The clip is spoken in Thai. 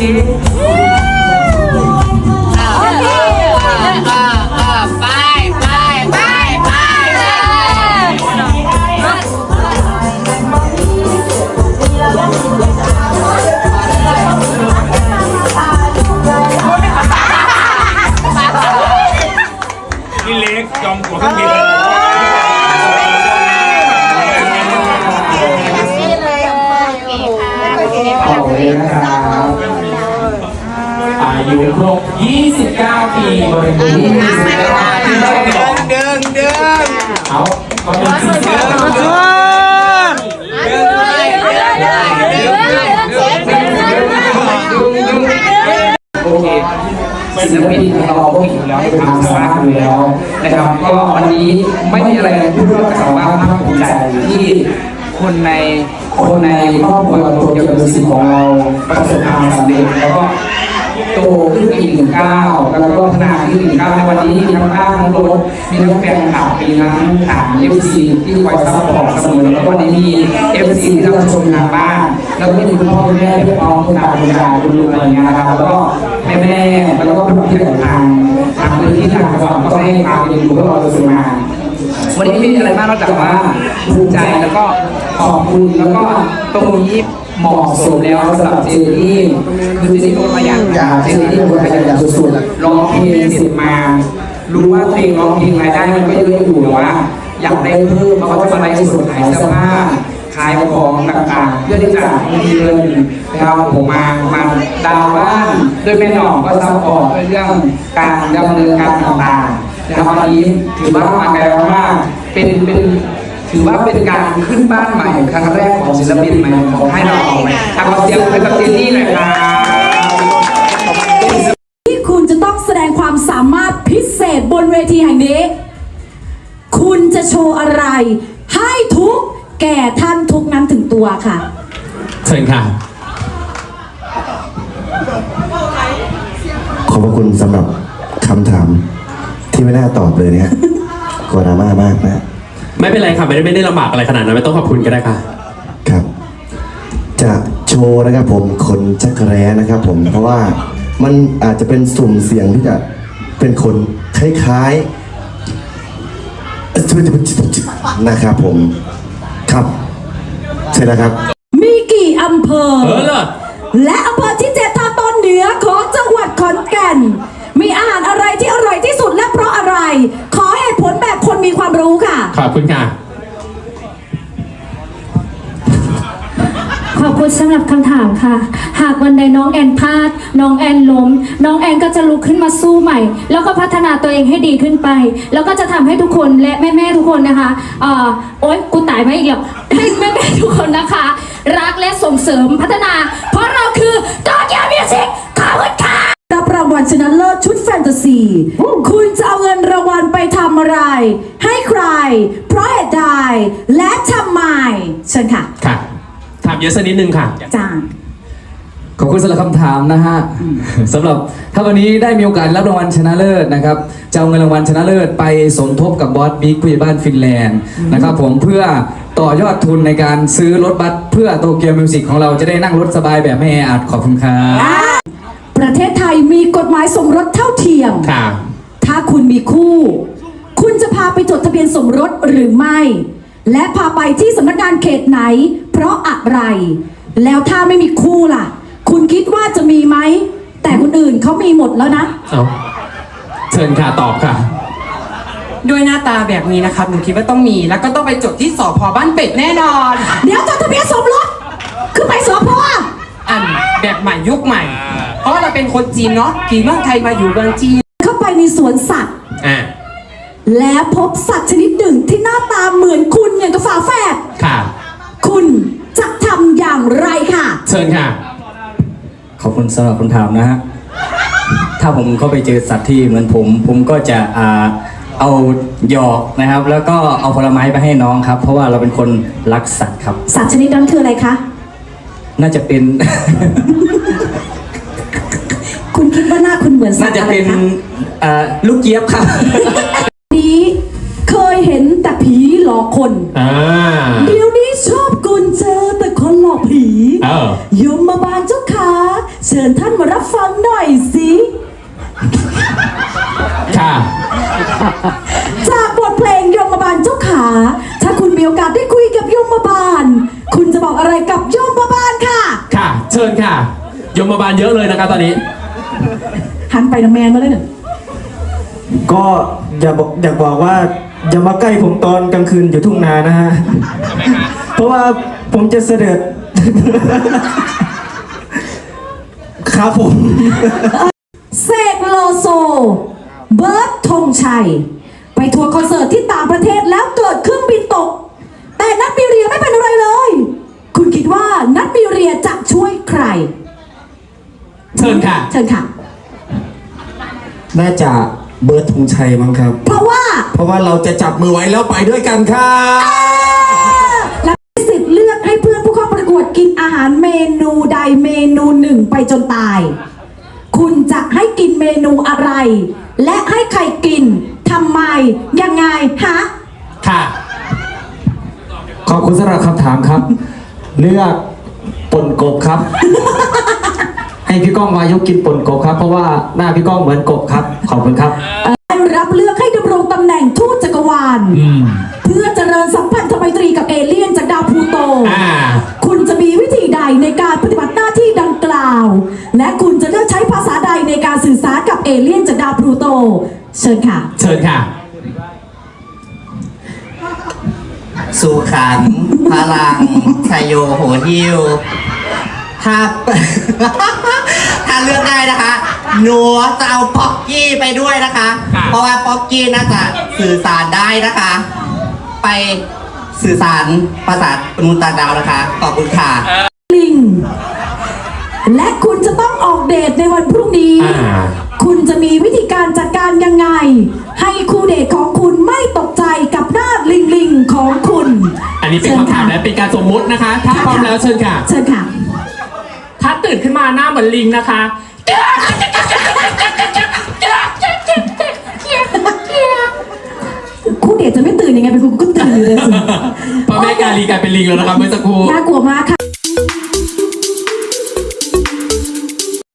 你。 ยุครบ 29 ปีบริบูรณ์ดึงดึงดึงเอาก็เป็นสิ่งที่เราต้องดึงเลยดึงเดึงเลยโอเคศิลปินของเราก็มีอยู่แล้วมีความสามารถอยู่แล้วนะครับก็วันนี้ไม่มีอะไรพูดนอกจากว่าภาคภูมิใจที่คนในคนในครอบครัวโตเกียวมิวสิกของเราประสบความสำเร็จแล้วก็ โตขึ้นไปอีกหนึ่งก้าวแล้วก็พัฒนาขึ้นอีกหนึ่งก้าวในวันนี้มีทั้งบ้านทั้งรถมีทั้งแฟนคลับมีทั้งฐานเอฟซีที่คอยซัพพอร์ตเสมอแล้วก็วันนี้มีเอฟซีที่เราชมทางบ้าน แล้วก็มีคุณพ่อคุณแม่พี่น้องคุณตาคุณยายคุณลุงอะไรอย่างเงี้ยนะครับแล้วก็แม่แม่แล้วก็ผู้ที่เดินทางทางพื้นที่ทางจังหวัดก็ให้ความเอ็นดูพวกเราโดยสมาวันนี้ไม่มีอะไรมากนอกจากว่าภูมิใจแล้วก็ขอบคุณแล้วก็ตรงนี้ เหมาะสมแล้วสำหรับเจนนี่คือเจนนี่เป็นคนประหยัดเจนนี่เป็นคนประหยัดอย่างสุดๆร้องเพลงเสร็จมา รู้ว่าเพลงร้องเพลงรายได้มันก็เยอะอยู่แต่ว่า อยากได้เพิ่มเพราะว่าจะมาไลฟ์สดขายเสื้อผ้าขายของต่างๆ เพื่อที่จะมีเงินนะครับผมมามาดาวบ้านด้วยแม่หน่องก็ซัพพอร์ตเรื่องการดำเนินการต่างๆนะครับวันนี้ถือว่ามาไกลมากเป็นเป็น ถือว่าเป็นการขึ้นบ้านใหม่ครั้งแรกของศิลปินใหม่ของค่ายเราทำเอาเสียงเป็นกับเจนนี่หน่อยครับที่คุณจะต้องแสดงความสามารถพิเศษบนเวทีแห่งนี้ คุณจะโชว์อะไร ให้ทุกแก่ท่านทุกนั้นถึงตัวค่ะ เชิญค่ะ ขอบพระคุณสำหรับคำถามที่ไม่น่าตอบเลยเนี่ยกลัวดราม่ามากนะ ไม่เป็นไรค่ะไม่ได้ไม่ได้ลำบากอะไรขนาดนั้นไม่ต้องขอบคุณก็ได้ค่ะ ครับ จะโชว์นะครับผมคนจักรแร้นะครับผมเพราะว่ามันอาจจะเป็นสุ่มเสียงที่จะเป็นคนคล้ายๆนะครับผมครับใช่แล้วครับ มีกี่อำเภอ เออเลิศ และอำเภอที่ ขอบคุณค่ะ ขอบคุณสำหรับคำถามค่ะ หากวันใดน้องแอนพลาด น้องแอนล้ม น้องแอนก็จะลุกขึ้นมาสู้ใหม่ แล้วก็พัฒนาตัวเองให้ดีขึ้นไป แล้วก็จะทำให้ทุกคนและแม่ๆทุกคนนะคะเอ่อโอ๊ยกูตายไม่อีกแล้วให้แม่ๆทุกคนนะคะ รักและส่งเสริมพัฒนา เพราะเราคือต่อเกียวมิวสิกขอบคุณค่ะ รับรางวัลชนะเลิศชุดแฟนตาซี คุณจะเอาเงินรางวัลไปทำอะไร ให้ใคร เพราะเหตุใดและทำไมเชิญค่ะ ค่ะ ถามเยอะสักนิดนึงค่ะ จานขอบคุณสำหรับคำถามนะฮะสำหรับถ้าวันนี้ได้มีโอกาสรับรางวัลชนะเลิศนะครับจะเอาเงินรางวัลชนะเลิศไปสมทบกับบอสบิ๊กผู้ใหญ่บ้านฟินแลนด์นะครับผมเพื่อต่อยอดทุนในการซื้อรถบัสเพื่อโตเกียวมิวสิกของเราจะได้นั่งรถสบายแบบไม่แออัดขอบคุณครับ ประเทศไทยมีกฎหมายสมรสเท่าเทียม ค่ะ ถ้าคุณมีคู่ คุณจะพาไปจดทะเบียนสมรสหรือไม่ และพาไปที่สำนักงานเขตไหน เพราะอะไร แล้วถ้าไม่มีคู่ล่ะ คุณคิดว่าจะมีไหม แต่คนอื่นเขามีหมดแล้วนะ เอาเชิญค่ะตอบค่ะ ด้วยหน้าตาแบบนี้นะครับหนูคิดว่าต้องมี แล้วก็ต้องไปจดที่สพบ้านเป็ดแน่นอน เดี๋ยวจดทะเบียนสมรสคือไปสพอันแบบใหม่ยุคใหม่ เพราะเราเป็นคนจีนเนาะขี่เมืองไทยมาอยู่เมืองจีนเข้าไปในสวนสัตว์อ่า แล้วพบสัตว์ชนิดหนึ่งที่หน้าตาเหมือนคุณอย่างกับฝาแฝดค่ะ คุณจะทำอย่างไรค่ะ เชิญค่ะ ขอบคุณสำหรับคำถามนะฮะ ถ้าผมเข้าไปเจอสัตว์ที่เหมือนผม ผมก็จะอ่าเอาหยอกนะครับ แล้วก็เอาผลไม้ไปให้น้องครับ เพราะว่าเราเป็นคนรักสัตว์ครับ สัตว์ชนิดนั้นคืออะไรคะ น่าจะเป็น คุณคิดว่าหน้าคุณเหมือนสัน่าตว์จะอะไรเป็นคะ อ่าลูกเจี๊ยบครับ คนอ่าเดี๋ยวนี้ชอบกุญเจอแต่คนหลอกผีเออยมมาบาลเจ้าขาเชิญท่านมารับฟังหน่อยสิค่ะจากบทเพลงยมบาลเจ้าขา ถ้าคุณมีโอกาสได้คุยกับยมบาล คุณจะบอกอะไรกับยมบาลค่ะ ค่ะ เชิญค่ะ ยมบาลเยอะเลยนะคะตอนนี้ หันไปนะแมนมาเลยหนึ่งก็ อย่าบอกอยากบอกว่าอย่ามาใกล้ผมตอนกลางคืนอยู่ทุ่งนานะฮะ เพราะว่าผมจะเสด็จครับผม เสกโลโซ เบิร์ตธงชัย ไปทัวร์คอนเสิร์ตที่ต่างประเทศแล้วเกิดเครื่องบินตก แต่นัทมีเรียไม่เป็นอะไรเลย คุณคิดว่านัทมีเรียจะช่วยใคร เชิญค่ะ เชิญค่ะ น่าจะ เบิร์ดธงชัยมั้งครับ เพราะว่าเพราะว่าเราจะจับมือไว้แล้วไปด้วยกันครับและมีสิทธิ์เลือกให้เพื่อนผู้เข้าประกวดกินอาหารเมนูใดเมนูหนึ่งไปจนตาย คุณจะให้กินเมนูอะไร และให้ใครกินทำไม ยังไงฮะค่ะ ขอบคุณสำหรับคำถามครับ เลือกป่นกบครับ ให้พี่ก้องวายุกินป่นกบครับ เพราะว่าหน้าพี่ก้องเหมือนกบครับ ขอบคุณครับรับเลือกให้ดำรงตำแหน่งทูตจักรวาล อืม เพื่อเจริญสัมพันธไมตรีกับเอเลี่ยนจากดาวพลูโต อ่า คุณจะมีวิธีใดในการปฏิบัติหน้าที่ดังกล่าว และคุณจะเลือกใช้ภาษาใดในการสื่อสารกับเอเลี่ยนจากดาวพลูโต เชิญค่ะ เชิญค่ะ สุขันพลังชยโยโหหิวถ้าถ้า เลือกได้นะคะ หนูจะเอาป๊อกกี้ไปด้วยนะคะ ค่ะ เพราะว่าป๊อกกี้น่าจะสื่อสารได้นะคะ ไปสื่อสารภาษามนุษย์ต่างดาวนะคะ ขอบคุณค่ะ ลิง และคุณจะต้องออกเดทในวันพรุ่งนี้ อ่า คุณจะมีวิธีการจัดการยังไง ให้คู่เดทของคุณไม่ตกใจกับหน้าลิงลิงๆของคุณอันนี้เป็นคำถามและเป็นการสมมุตินะคะ ถ้าพร้อมแล้วเชิญค่ะ เชิญค่ะถ้าตื่นขึ้นมาหน้าเหมือนลิงนะคะคู่เดทจะไม่ตื่นยังไงเป็นคุณก็ตื่นอยู่เลยสิพ่อแม่กาลีกลายเป็นลิงแล้วนะครับเมื่อสักครู่ น่ากลัวมากค่ะ